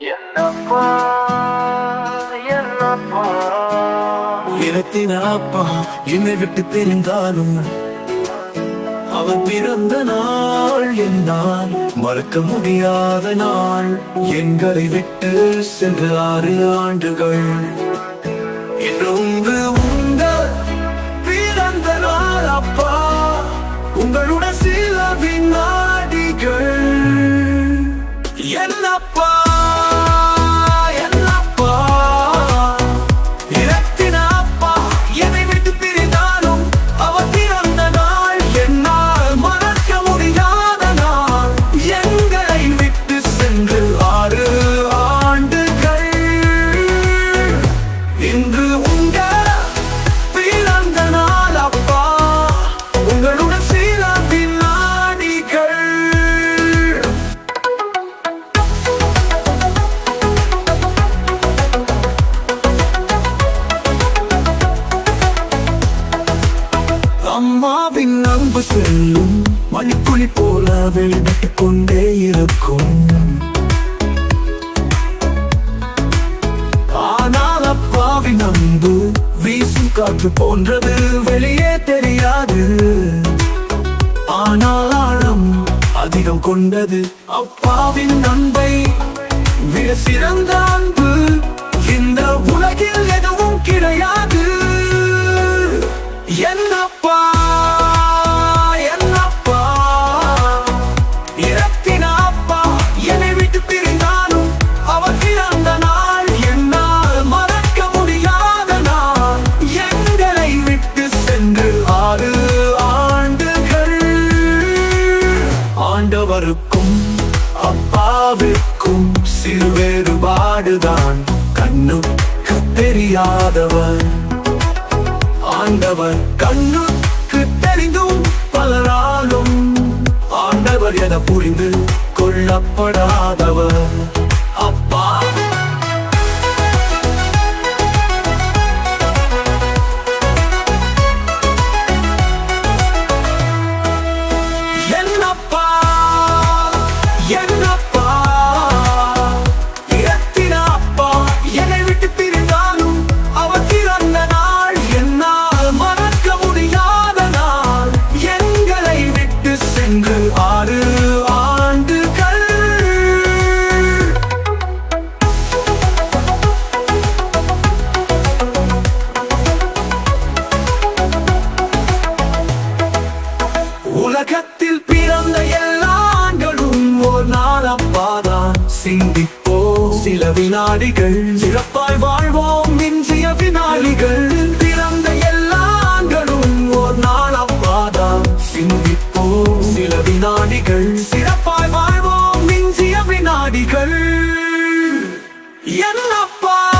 என்னப்பா என்னப்பா? அப்பா என்னை விட்டு தெரிந்தாலும் அவர் பிறந்த நாள் என்னால் மறக்க முடியாத நாள். எங்களை விட்டு சென்ற ஆறு ஆண்டுகள். இன்னொன்று அம்மாவின் செல்லும். மணிக்குழி போல வெளிப்பட்டு கொண்டே இருக்கும். ஆனால் அப்பாவின் அன்பு வீசும் காற்று போன்றது வெளியே தெரியாது. ஆனால் ஆழம் அதிகம் கொண்டது அப்பாவின் நண்பை அம்மாவுக்கும் அப்பாவிற்கும் சிறு வேறுபாடுதான். கண்ணுக்கு தெரியாதவர் ஆண்டவர் கண்ணுக்கு தெரிந்தும் பலராலும். ஆண்டவர் என புரிந்து கொள்ளப்படாதவர். உலகத்தில் பிறந்த எல்லா ஆண்களும் ஒரு நாள் அப்பாதான். சிந்திப்போ சில வினாடிகள். சிறப்பாய் வாழ்வோம் இன்றைய வினாடிகள். பிறந்த எல்லா ஆண்களும் ஒரு நாள் அப்பாதான். சிந்திப்போ சில வினாடிகள். சிறப்பாய் வாழ்வோம் இன்றைய வினாடிகள். என்னப்பா